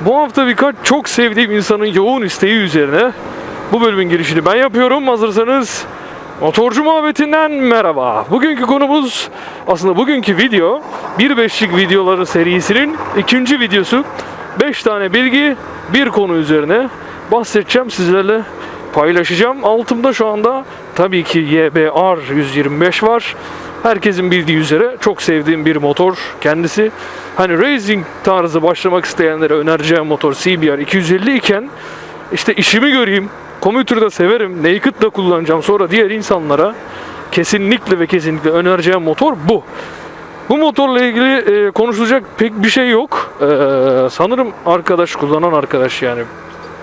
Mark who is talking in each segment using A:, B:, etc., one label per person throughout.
A: Bu hafta birkaç çok sevdiğim insanın yoğun isteği üzerine bu bölümün girişini ben yapıyorum. Hazırsanız Motorcu Muhabbetinden merhaba. Bugünkü konumuz aslında bugünkü video 1.5'lik videoları serisinin ikinci videosu. 5 tane bilgi bir konu üzerine bahsedeceğim sizlerle paylaşacağım. Altımda şu anda tabii ki YBR 125 var. Herkesin bildiği üzere çok sevdiğim bir motor kendisi. Hani racing tarzı başlamak isteyenlere önereceğim motor CBR 250 iken işte işimi göreyim, Commuter'da severim, Naked'da kullanacağım sonra diğer insanlara kesinlikle ve kesinlikle önereceğim motor bu. Bu motorla ilgili e, konuşulacak pek bir şey yok. E, sanırım arkadaş, kullanan arkadaş yani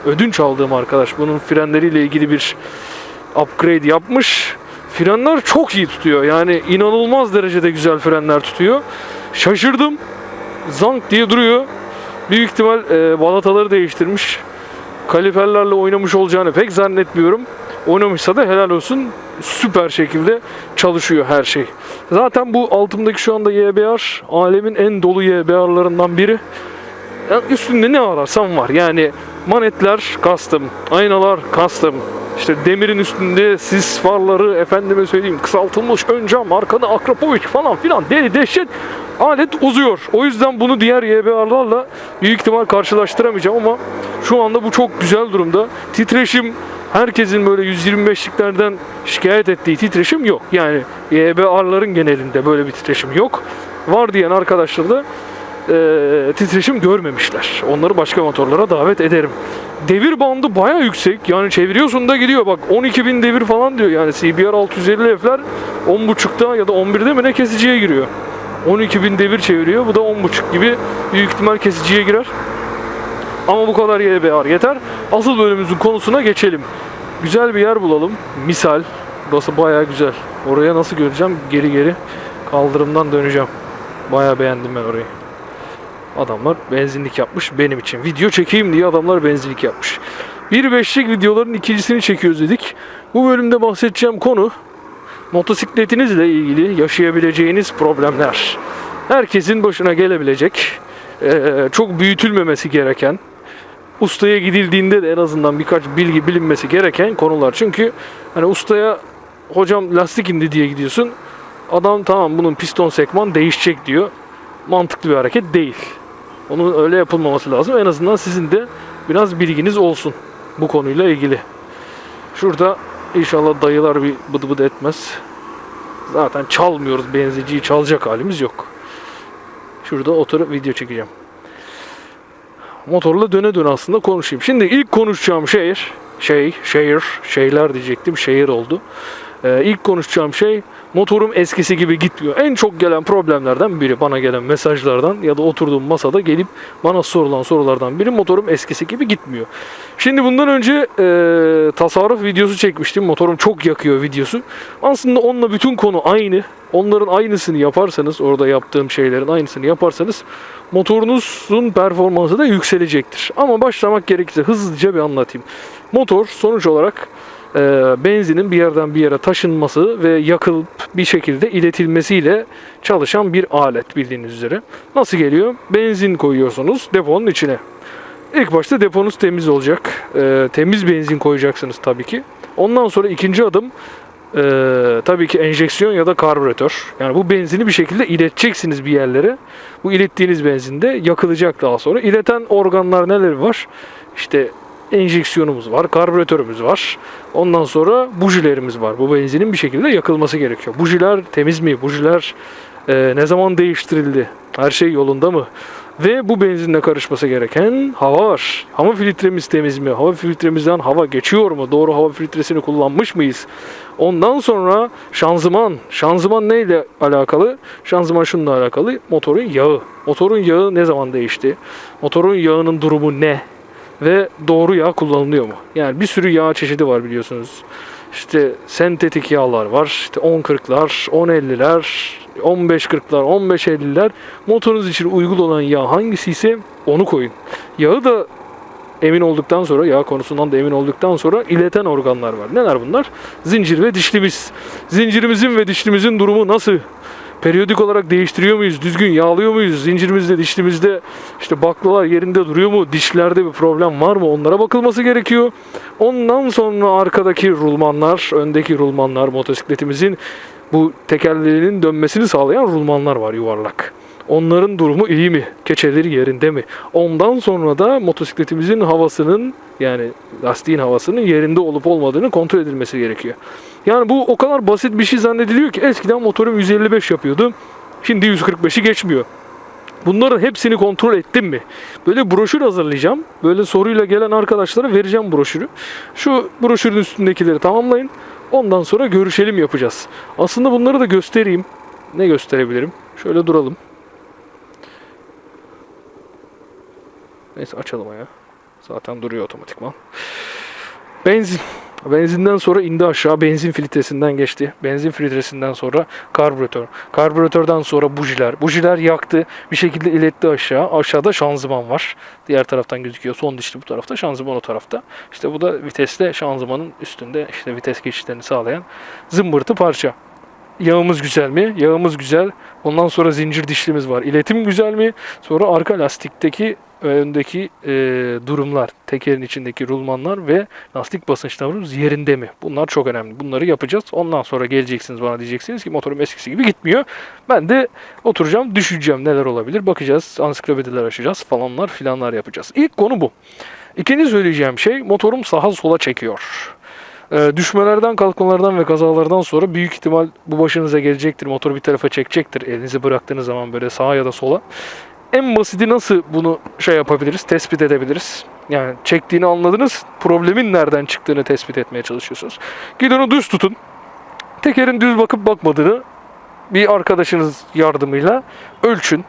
A: ödünç aldığım arkadaş bunun frenleriyle ilgili bir upgrade yapmış. Frenler çok iyi tutuyor. Yani inanılmaz derecede güzel frenler tutuyor. Şaşırdım. Zank diye duruyor. Büyük ihtimal e, balataları değiştirmiş. Kaliperlerle oynamış olacağını pek zannetmiyorum. Oynamışsa da helal olsun. Süper şekilde çalışıyor her şey. Zaten bu altımdaki şu anda YBR alemin en dolu YBR'larından biri. Yani üstünde ne ararsam var. Yani manetler custom, aynalar custom, işte demirin üstünde sis farları, efendime söyleyeyim kısaltılmış ön cam, arkada Akrapovic falan filan deli dehşet alet uzuyor. O yüzden bunu diğer YBR'larla büyük ihtimal karşılaştıramayacağım ama şu anda bu çok güzel durumda. Titreşim herkesin böyle 125'liklerden şikayet ettiği titreşim yok. Yani YBR'ların genelinde böyle bir titreşim yok. Var diyen arkadaşlar da e, titreşim görmemişler. Onları başka motorlara davet ederim. Devir bandı baya yüksek. Yani çeviriyorsun da gidiyor. Bak 12.000 devir falan diyor. Yani CBR 650F'ler 10.5'ta ya da 11'de mi ne kesiciye giriyor. 12.000 devir çeviriyor. Bu da 10.5 gibi büyük ihtimal kesiciye girer. Ama bu kadar YBR yeter. Asıl bölümümüzün konusuna geçelim. Güzel bir yer bulalım. Misal. Burası baya güzel. Oraya nasıl göreceğim? Geri geri kaldırımdan döneceğim. Baya beğendim ben orayı. Adamlar benzinlik yapmış benim için. Video çekeyim diye adamlar benzinlik yapmış. 1.5'lik videoların ikincisini çekiyoruz dedik. Bu bölümde bahsedeceğim konu motosikletinizle ilgili yaşayabileceğiniz problemler. Herkesin başına gelebilecek, çok büyütülmemesi gereken, ustaya gidildiğinde de en azından birkaç bilgi bilinmesi gereken konular. Çünkü hani ustaya hocam lastik indi diye gidiyorsun. Adam tamam bunun piston sekman değişecek diyor. Mantıklı bir hareket değil. Onun öyle yapılmaması lazım. En azından sizin de biraz bilginiz olsun bu konuyla ilgili. Şurada inşallah dayılar bir bıdı bıdı etmez. Zaten çalmıyoruz benzinciyi çalacak halimiz yok. Şurada oturup video çekeceğim. Motorla döne döne aslında konuşayım. Şimdi ilk konuşacağım şehir, şey, şehir, şeyler diyecektim, şehir oldu. Ee, ilk konuşacağım şey motorum eskisi gibi gitmiyor. En çok gelen problemlerden biri bana gelen mesajlardan ya da oturduğum masada gelip bana sorulan sorulardan biri motorum eskisi gibi gitmiyor. Şimdi bundan önce e, tasarruf videosu çekmiştim. Motorum çok yakıyor videosu. Aslında onunla bütün konu aynı. Onların aynısını yaparsanız, orada yaptığım şeylerin aynısını yaparsanız motorunuzun performansı da yükselecektir. Ama başlamak gerekirse hızlıca bir anlatayım. Motor sonuç olarak e, benzinin bir yerden bir yere taşınması ve yakılıp bir şekilde iletilmesiyle çalışan bir alet bildiğiniz üzere. Nasıl geliyor? Benzin koyuyorsunuz deponun içine. İlk başta deponuz temiz olacak. E, temiz benzin koyacaksınız tabii ki. Ondan sonra ikinci adım e, tabii ki enjeksiyon ya da karbüratör. Yani bu benzini bir şekilde ileteceksiniz bir yerlere. Bu ilettiğiniz benzin de yakılacak daha sonra. İleten organlar neler var? İşte enjeksiyonumuz var, karbüratörümüz var. Ondan sonra bujilerimiz var. Bu benzinin bir şekilde yakılması gerekiyor. Bujiler temiz mi? Bujiler e, ne zaman değiştirildi? Her şey yolunda mı? Ve bu benzinle karışması gereken hava var. Hava filtremiz temiz mi? Hava filtremizden hava geçiyor mu? Doğru hava filtresini kullanmış mıyız? Ondan sonra şanzıman. Şanzıman neyle alakalı? Şanzıman şununla alakalı. Motorun yağı. Motorun yağı ne zaman değişti? Motorun yağının durumu ne? Ve doğru yağ kullanılıyor mu? Yani bir sürü yağ çeşidi var biliyorsunuz. İşte sentetik yağlar var. İşte 10.40'lar, 10.50'ler, 15.40'lar, 15.50'ler. Motorunuz için uygun olan yağ hangisi ise onu koyun. Yağı da emin olduktan sonra, yağ konusundan da emin olduktan sonra ileten organlar var. Neler bunlar? Zincir ve dişlimiz. Zincirimizin ve dişlimizin durumu nasıl? Periyodik olarak değiştiriyor muyuz? Düzgün yağlıyor muyuz? Zincirimizde, dişlimizde işte baklalar yerinde duruyor mu? Dişlerde bir problem var mı? Onlara bakılması gerekiyor. Ondan sonra arkadaki rulmanlar, öndeki rulmanlar motosikletimizin bu tekerlerinin dönmesini sağlayan rulmanlar var yuvarlak. Onların durumu iyi mi? Keçeleri yerinde mi? Ondan sonra da motosikletimizin havasının yani lastiğin havasının yerinde olup olmadığını kontrol edilmesi gerekiyor. Yani bu o kadar basit bir şey zannediliyor ki eskiden motorum 155 yapıyordu. Şimdi 145'i geçmiyor. Bunların hepsini kontrol ettim mi? Böyle broşür hazırlayacağım. Böyle soruyla gelen arkadaşlara vereceğim broşürü. Şu broşürün üstündekileri tamamlayın. Ondan sonra görüşelim yapacağız. Aslında bunları da göstereyim. Ne gösterebilirim? Şöyle duralım. Neyse açalım ya. Zaten duruyor otomatikman. Benzin. Benzinden sonra indi aşağı. Benzin filtresinden geçti. Benzin filtresinden sonra karbüratör. Karbüratörden sonra bujiler. Bujiler yaktı. Bir şekilde iletti aşağı. Aşağıda şanzıman var. Diğer taraftan gözüküyor. Son dişli bu tarafta. Şanzıman o tarafta. İşte bu da vitesle şanzımanın üstünde işte vites geçişlerini sağlayan zımbırtı parça. Yağımız güzel mi? Yağımız güzel. Ondan sonra zincir dişlimiz var. İletim güzel mi? Sonra arka lastikteki öndeki e, durumlar, tekerin içindeki rulmanlar ve lastik basınçlarımız yerinde mi? Bunlar çok önemli. Bunları yapacağız. Ondan sonra geleceksiniz bana diyeceksiniz ki motorum eskisi gibi gitmiyor. Ben de oturacağım, düşüneceğim neler olabilir. Bakacağız, ansiklopediler açacağız falanlar filanlar yapacağız. İlk konu bu. İkinci söyleyeceğim şey motorum sağa sola çekiyor. Ee, düşmelerden, kalkmalardan ve kazalardan sonra büyük ihtimal bu başınıza gelecektir. Motoru bir tarafa çekecektir elinizi bıraktığınız zaman böyle sağa ya da sola. En basiti nasıl bunu şey yapabiliriz, tespit edebiliriz? Yani çektiğini anladınız, problemin nereden çıktığını tespit etmeye çalışıyorsunuz. Gidonu düz tutun. Tekerin düz bakıp bakmadığını bir arkadaşınız yardımıyla ölçün.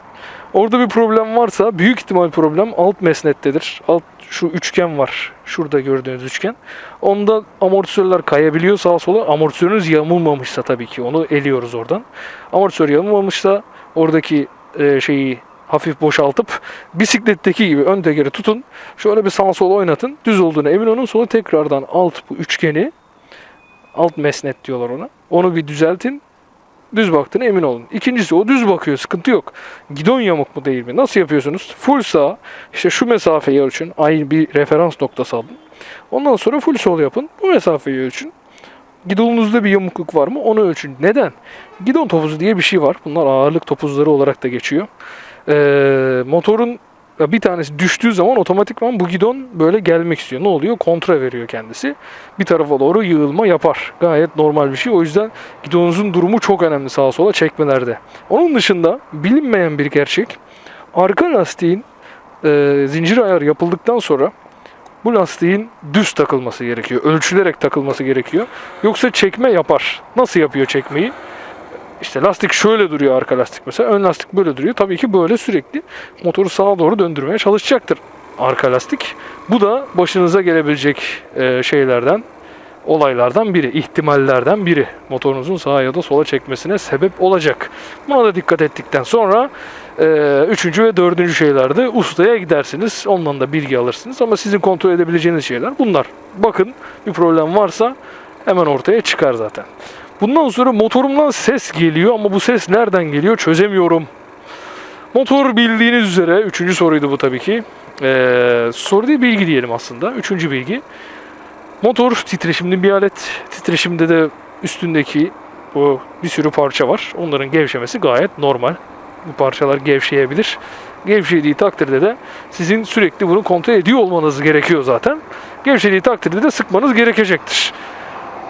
A: Orada bir problem varsa büyük ihtimal problem alt mesnettedir. Alt şu üçgen var. Şurada gördüğünüz üçgen. Onda amortisörler kayabiliyor sağa sola. Amortisörünüz yamulmamışsa tabii ki onu eliyoruz oradan. Amortisör yamulmamışsa oradaki e, şeyi hafif boşaltıp bisikletteki gibi ön tekeri tutun. Şöyle bir sağa sola oynatın. Düz olduğuna emin olun. Sonra tekrardan alt bu üçgeni alt mesnet diyorlar ona. Onu bir düzeltin. Düz baktığına emin olun. İkincisi o düz bakıyor sıkıntı yok. Gidon yamuk mu değil mi? Nasıl yapıyorsunuz? Full sağ işte şu mesafeyi ölçün. Aynı bir referans noktası alın. Ondan sonra full sol yapın. Bu mesafeyi ölçün. Gidonunuzda bir yamukluk var mı? Onu ölçün. Neden? Gidon topuzu diye bir şey var. Bunlar ağırlık topuzları olarak da geçiyor. Ee, motorun bir tanesi düştüğü zaman otomatikman bu gidon böyle gelmek istiyor. Ne oluyor? Kontra veriyor kendisi. Bir tarafa doğru yığılma yapar. Gayet normal bir şey. O yüzden gidonunuzun durumu çok önemli sağa sola çekmelerde. Onun dışında bilinmeyen bir gerçek. Arka lastiğin e, zincir ayarı yapıldıktan sonra bu lastiğin düz takılması gerekiyor. Ölçülerek takılması gerekiyor. Yoksa çekme yapar. Nasıl yapıyor çekmeyi? İşte lastik şöyle duruyor arka lastik mesela. Ön lastik böyle duruyor. Tabii ki böyle sürekli motoru sağa doğru döndürmeye çalışacaktır arka lastik. Bu da başınıza gelebilecek e, şeylerden, olaylardan biri, ihtimallerden biri. Motorunuzun sağa ya da sola çekmesine sebep olacak. Buna da dikkat ettikten sonra e, üçüncü ve dördüncü şeylerde ustaya gidersiniz. Ondan da bilgi alırsınız. Ama sizin kontrol edebileceğiniz şeyler bunlar. Bakın bir problem varsa hemen ortaya çıkar zaten. Bundan sonra motorumdan ses geliyor ama bu ses nereden geliyor çözemiyorum. Motor bildiğiniz üzere, üçüncü soruydu bu tabii ki. Ee, soru değil bilgi diyelim aslında. Üçüncü bilgi. Motor titreşimli bir alet. Titreşimde de üstündeki bu bir sürü parça var. Onların gevşemesi gayet normal. Bu parçalar gevşeyebilir. Gevşediği takdirde de sizin sürekli bunu kontrol ediyor olmanız gerekiyor zaten. Gevşediği takdirde de sıkmanız gerekecektir.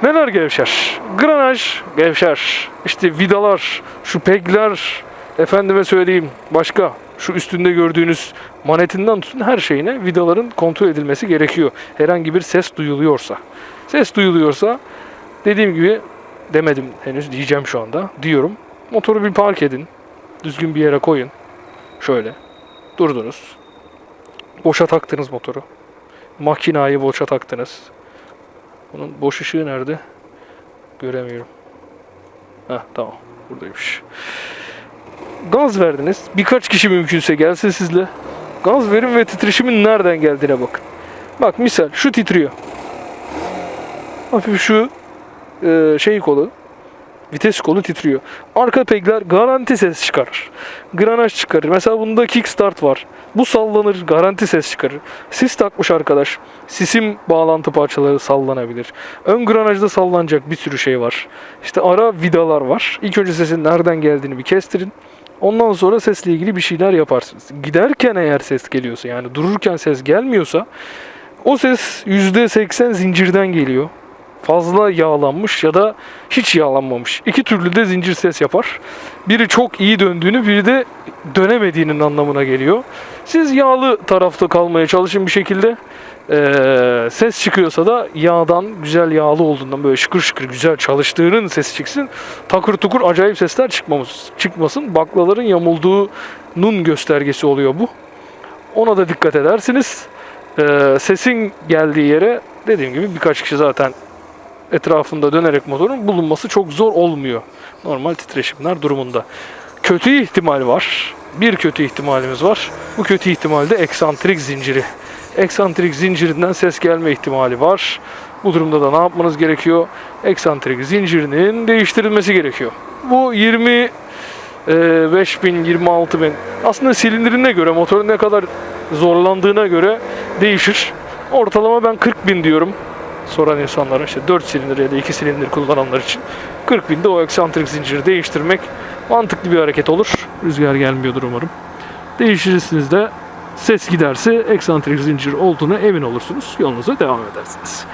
A: Neler gevşer? Granaj gevşer. İşte vidalar, şu pegler, efendime söyleyeyim başka şu üstünde gördüğünüz manetinden tutun her şeyine vidaların kontrol edilmesi gerekiyor. Herhangi bir ses duyuluyorsa. Ses duyuluyorsa dediğim gibi demedim henüz diyeceğim şu anda. Diyorum. Motoru bir park edin. Düzgün bir yere koyun. Şöyle. Durdunuz. Boşa taktınız motoru. Makinayı boşa taktınız. Bunun boş ışığı nerede? Göremiyorum. Heh tamam. Buradaymış. Gaz verdiniz. Birkaç kişi mümkünse gelsin sizle. Gaz verin ve titreşimin nereden geldiğine bakın. Bak misal şu titriyor. Hafif şu e, şey kolu Vites kolu titriyor. Arka pegler garanti ses çıkarır. Granaj çıkarır. Mesela bunda kickstart var. Bu sallanır garanti ses çıkarır. Sis takmış arkadaş. Sisim bağlantı parçaları sallanabilir. Ön granajda sallanacak bir sürü şey var. İşte ara vidalar var. İlk önce sesin nereden geldiğini bir kestirin. Ondan sonra sesle ilgili bir şeyler yaparsınız. Giderken eğer ses geliyorsa yani dururken ses gelmiyorsa o ses %80 zincirden geliyor. Fazla yağlanmış ya da hiç yağlanmamış. İki türlü de zincir ses yapar. Biri çok iyi döndüğünü, biri de dönemediğinin anlamına geliyor. Siz yağlı tarafta kalmaya çalışın bir şekilde. Ee, ses çıkıyorsa da yağdan, güzel yağlı olduğundan böyle şıkır şıkır güzel çalıştığının sesi çıksın. Takır tukur acayip sesler çıkmamış, çıkmasın. Baklaların yamulduğunun göstergesi oluyor bu. Ona da dikkat edersiniz. Ee, sesin geldiği yere dediğim gibi birkaç kişi zaten etrafında dönerek motorun bulunması çok zor olmuyor. Normal titreşimler durumunda. Kötü ihtimal var. Bir kötü ihtimalimiz var. Bu kötü ihtimalde eksantrik zinciri. Eksantrik zincirinden ses gelme ihtimali var. Bu durumda da ne yapmanız gerekiyor? Eksantrik zincirinin değiştirilmesi gerekiyor. Bu 20 e, 5000, 26000 aslında silindirine göre, motorun ne kadar zorlandığına göre değişir. Ortalama ben 40 bin diyorum soran insanlara işte 4 silindir ya da 2 silindir kullananlar için 40 binde o eksantrik zinciri değiştirmek mantıklı bir hareket olur. Rüzgar gelmiyordur umarım. Değiştirirsiniz de ses giderse eksantrik zincir olduğuna emin olursunuz. Yolunuza devam edersiniz.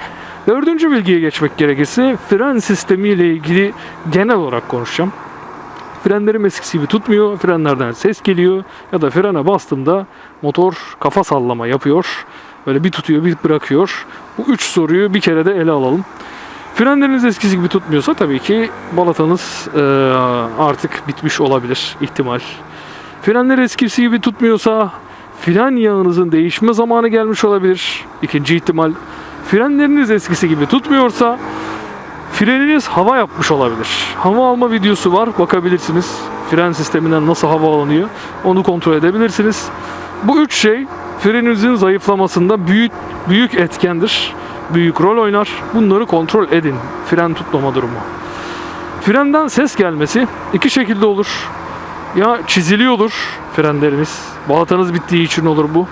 A: Dördüncü bilgiye geçmek gerekirse fren sistemi ile ilgili genel olarak konuşacağım. Frenlerim eskisi gibi tutmuyor. Frenlerden ses geliyor. Ya da frene bastığımda motor kafa sallama yapıyor. Böyle bir tutuyor bir bırakıyor. Bu üç soruyu bir kere de ele alalım. Frenleriniz eskisi gibi tutmuyorsa tabii ki balatanız eee, artık bitmiş olabilir ihtimal. Frenler eskisi gibi tutmuyorsa fren yağınızın değişme zamanı gelmiş olabilir. İkinci ihtimal. Frenleriniz eskisi gibi tutmuyorsa freniniz hava yapmış olabilir. Hava alma videosu var bakabilirsiniz. Fren sisteminden nasıl hava alınıyor onu kontrol edebilirsiniz. Bu üç şey freninizin zayıflamasında büyük büyük etkendir. Büyük rol oynar. Bunları kontrol edin. Fren tutmama durumu. Frenden ses gelmesi iki şekilde olur. Ya çiziliyordur frenleriniz. Balatanız bittiği için olur bu.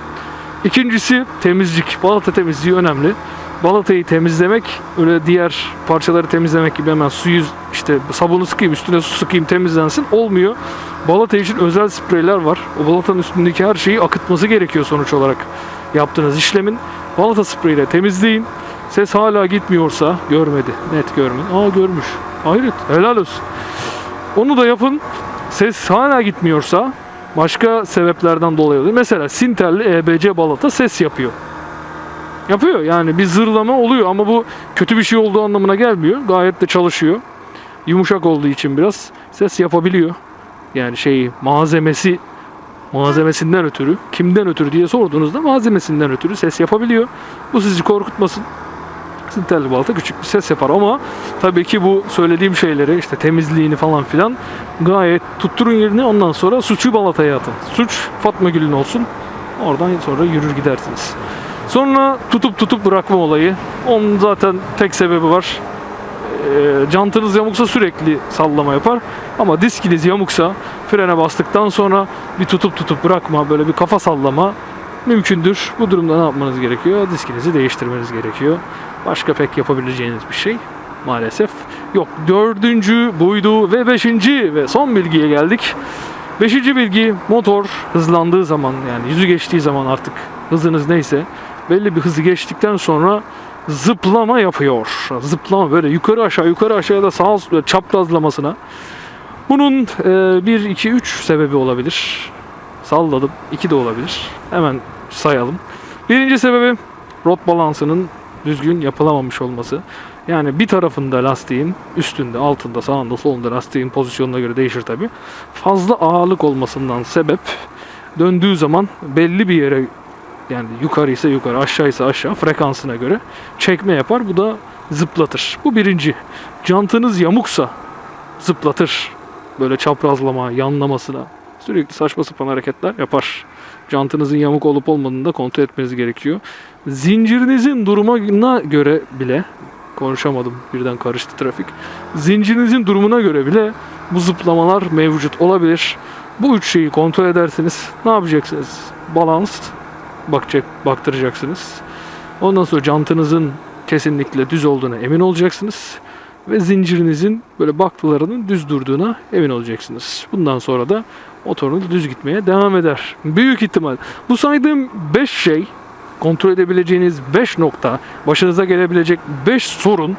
A: İkincisi temizlik. Balata temizliği önemli. Balatayı temizlemek öyle diğer parçaları temizlemek gibi hemen suyu işte sabunu sıkayım üstüne su sıkayım temizlensin olmuyor. Balata için özel spreyler var. O balatanın üstündeki her şeyi akıtması gerekiyor sonuç olarak yaptığınız işlemin. Balata spreyiyle temizleyin. Ses hala gitmiyorsa görmedi. Net görmedi. Aa görmüş. Hayret. Helal olsun. Onu da yapın. Ses hala gitmiyorsa başka sebeplerden dolayı oluyor. Mesela Sinterli EBC balata ses yapıyor. Yapıyor yani bir zırlama oluyor ama bu kötü bir şey olduğu anlamına gelmiyor. Gayet de çalışıyor. Yumuşak olduğu için biraz ses yapabiliyor. Yani şey malzemesi malzemesinden ötürü, kimden ötürü diye sorduğunuzda malzemesinden ötürü ses yapabiliyor. Bu sizi korkutmasın. Sinterli balata küçük bir ses yapar ama tabii ki bu söylediğim şeyleri işte temizliğini falan filan gayet tutturun yerine ondan sonra suçu balataya atın. Suç Fatma Gül'ün olsun. Oradan sonra yürür gidersiniz. Sonra tutup tutup bırakma olayı. Onun zaten tek sebebi var. E, jantınız yamuksa sürekli sallama yapar. Ama diskiniz yamuksa frene bastıktan sonra bir tutup tutup bırakma böyle bir kafa sallama mümkündür. Bu durumda ne yapmanız gerekiyor? Diskinizi değiştirmeniz gerekiyor. Başka pek yapabileceğiniz bir şey maalesef yok. Dördüncü buydu ve beşinci ve son bilgiye geldik. Beşinci bilgi motor hızlandığı zaman yani yüzü geçtiği zaman artık hızınız neyse belli bir hızı geçtikten sonra zıplama yapıyor. Zıplama böyle yukarı aşağı yukarı aşağı ya da sağa çaprazlamasına. Bunun 1, 2, 3 sebebi olabilir. Salladım. 2 de olabilir. Hemen sayalım. Birinci sebebi rot balansının düzgün yapılamamış olması. Yani bir tarafında lastiğin üstünde, altında, sağında, solunda lastiğin pozisyonuna göre değişir tabi. Fazla ağırlık olmasından sebep döndüğü zaman belli bir yere yani yukarı ise yukarı, aşağı ise aşağı frekansına göre çekme yapar. Bu da zıplatır. Bu birinci. Cantınız yamuksa zıplatır. Böyle çaprazlama, yanlamasına sürekli saçma sapan hareketler yapar. Jantınızın yamuk olup olmadığını da kontrol etmeniz gerekiyor. Zincirinizin durumuna göre bile konuşamadım birden karıştı trafik. Zincirinizin durumuna göre bile bu zıplamalar mevcut olabilir. Bu üç şeyi kontrol edersiniz. Ne yapacaksınız? Balans bakacak, baktıracaksınız. Ondan sonra jantınızın kesinlikle düz olduğuna emin olacaksınız. Ve zincirinizin böyle baktılarının düz durduğuna emin olacaksınız. Bundan sonra da motorunuz düz gitmeye devam eder. Büyük ihtimal. Bu saydığım 5 şey kontrol edebileceğiniz 5 nokta, başınıza gelebilecek 5 sorun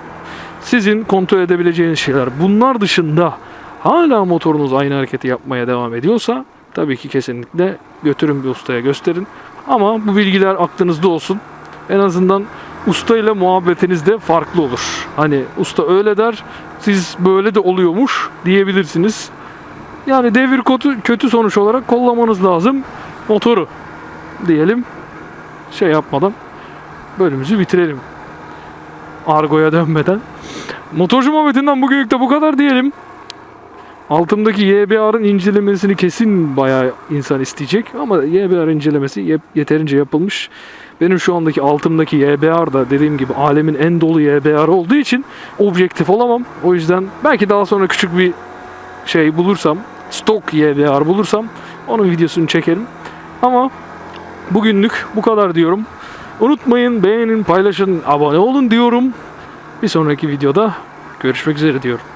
A: sizin kontrol edebileceğiniz şeyler. Bunlar dışında hala motorunuz aynı hareketi yapmaya devam ediyorsa tabii ki kesinlikle götürün bir ustaya gösterin. Ama bu bilgiler aklınızda olsun. En azından usta ile muhabbetiniz de farklı olur. Hani usta öyle der, siz böyle de oluyormuş diyebilirsiniz. Yani devir kodu kötü sonuç olarak kollamanız lazım motoru diyelim. Şey yapmadan bölümümüzü bitirelim. Argo'ya dönmeden. Motorcu muhabbetinden bugünlük de bu kadar diyelim. Altımdaki YBR'ın incelemesini kesin bayağı insan isteyecek ama YBR incelemesi yeterince yapılmış. Benim şu andaki altımdaki YBR da dediğim gibi alemin en dolu YBR olduğu için objektif olamam. O yüzden belki daha sonra küçük bir şey bulursam, stok YBR bulursam onun videosunu çekerim. Ama bugünlük bu kadar diyorum. Unutmayın beğenin, paylaşın, abone olun diyorum. Bir sonraki videoda görüşmek üzere diyorum.